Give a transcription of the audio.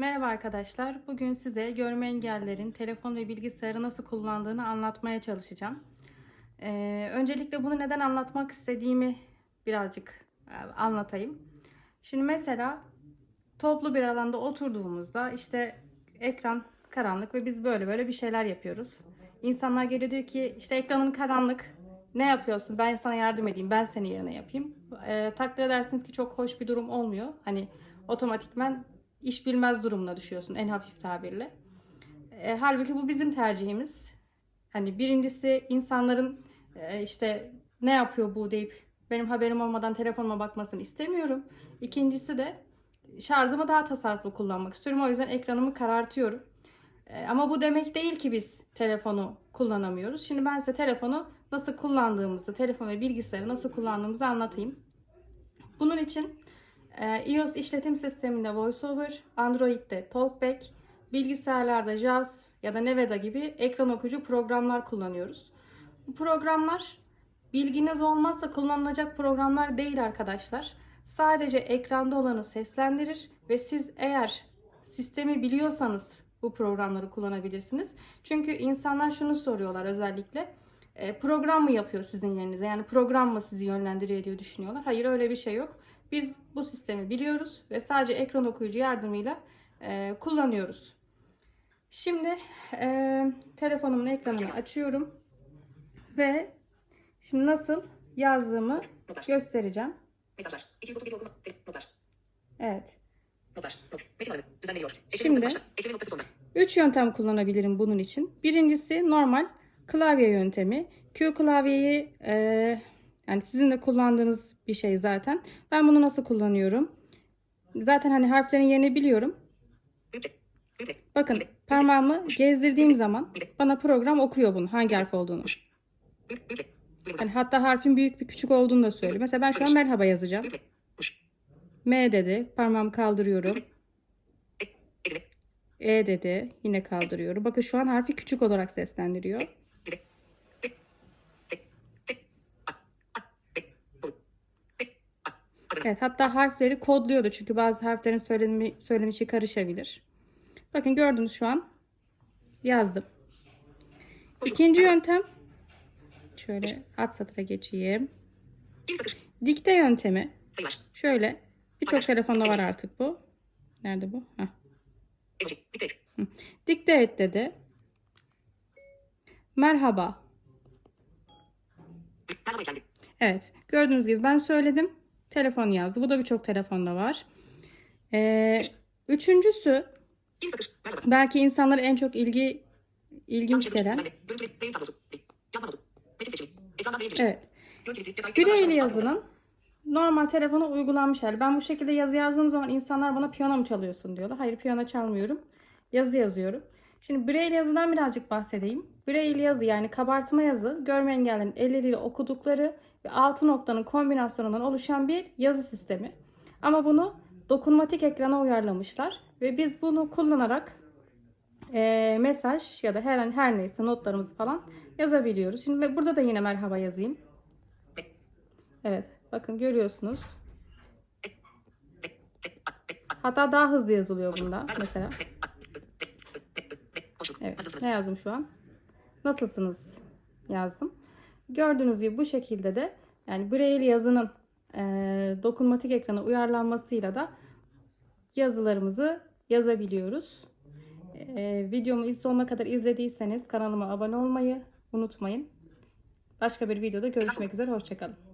Merhaba arkadaşlar. Bugün size görme engellerin telefon ve bilgisayarı nasıl kullandığını anlatmaya çalışacağım. Ee, öncelikle bunu neden anlatmak istediğimi birazcık e, anlatayım. Şimdi mesela toplu bir alanda oturduğumuzda işte ekran karanlık ve biz böyle böyle bir şeyler yapıyoruz. İnsanlar geliyor diyor ki işte ekranın karanlık ne yapıyorsun ben sana yardım edeyim ben senin yerine yapayım. Ee, takdir edersiniz ki çok hoş bir durum olmuyor. Hani otomatikmen iş bilmez durumuna düşüyorsun en hafif tabirle. E, halbuki bu bizim tercihimiz. Hani birincisi insanların e, işte ne yapıyor bu deyip benim haberim olmadan telefonuma bakmasını istemiyorum. İkincisi de şarjımı daha tasarruflu kullanmak istiyorum. O yüzden ekranımı karartıyorum. E, ama bu demek değil ki biz telefonu kullanamıyoruz. Şimdi ben size telefonu nasıl kullandığımızı, telefon ve bilgisayarı nasıl kullandığımızı anlatayım. Bunun için iOS işletim sisteminde VoiceOver, Android'de Talkback, bilgisayarlarda JAWS ya da Nevada gibi ekran okuyucu programlar kullanıyoruz. Bu programlar bilginiz olmazsa kullanılacak programlar değil arkadaşlar. Sadece ekranda olanı seslendirir ve siz eğer sistemi biliyorsanız bu programları kullanabilirsiniz. Çünkü insanlar şunu soruyorlar özellikle. E, program mı yapıyor sizin yerinize? Yani program mı sizi yönlendiriyor diye düşünüyorlar. Hayır öyle bir şey yok. Biz bu sistemi biliyoruz ve sadece ekran okuyucu yardımıyla e, kullanıyoruz. Şimdi e, telefonumun ekranını açıyorum ve şimdi nasıl yazdığımı göstereceğim. Mesajlar. 237 okuma. Notlar. Evet. Notlar. Not. Metin alanı. Düzenleniyor. Şimdi-. Üç yöntem kullanabilirim bunun için. Birincisi normal klavye yöntemi. Q klavyeyi e, yani sizin de kullandığınız bir şey zaten. Ben bunu nasıl kullanıyorum? Zaten hani harflerin yerini biliyorum. Bakın parmağımı gezdirdiğim zaman bana program okuyor bunu hangi harf olduğunu. Hani hatta harfin büyük ve küçük olduğunu da söylüyor. Mesela ben şu an merhaba yazacağım. M dedi. Parmağımı kaldırıyorum. E dedi. Yine kaldırıyorum. Bakın şu an harfi küçük olarak seslendiriyor. Evet hatta harfleri kodluyordu. Çünkü bazı harflerin söylenimi, söylenişi karışabilir. Bakın gördünüz şu an yazdım. İkinci yöntem şöyle alt satıra geçeyim. Dikte yöntemi şöyle birçok telefonda var artık bu. Nerede bu? Heh. Dikte et. Dedi. Merhaba. Evet gördüğünüz gibi ben söyledim. Telefon yazdı. Bu da birçok telefonda var. Ee, üçüncüsü belki insanlara en çok ilgi ilginç gelen. Değil. Evet. Bireyli yazının normal telefona uygulanmış hali. Ben bu şekilde yazı yazdığım zaman insanlar bana piyano mu çalıyorsun diyorlar. Hayır piyano çalmıyorum. Yazı yazıyorum. Şimdi Braille yazıdan birazcık bahsedeyim. Braille yazı yani kabartma yazı görme engellilerin elleriyle okudukları ve altı noktanın kombinasyonundan oluşan bir yazı sistemi. Ama bunu dokunmatik ekrana uyarlamışlar ve biz bunu kullanarak eee, mesaj ya da her her neyse notlarımızı falan yazabiliyoruz. Şimdi burada da yine merhaba yazayım. Evet. Bakın görüyorsunuz. Hatta daha hızlı yazılıyor bunda mesela. Evet. Ne yazdım şu an? Nasılsınız? Yazdım. Gördüğünüz gibi bu şekilde de yani Braille yazının eee, dokunmatik ekrana uyarlanmasıyla da yazılarımızı yazabiliyoruz. Eee, videomu sonuna kadar izlediyseniz kanalıma abone olmayı unutmayın. Başka bir videoda görüşmek üzere. Hoşçakalın.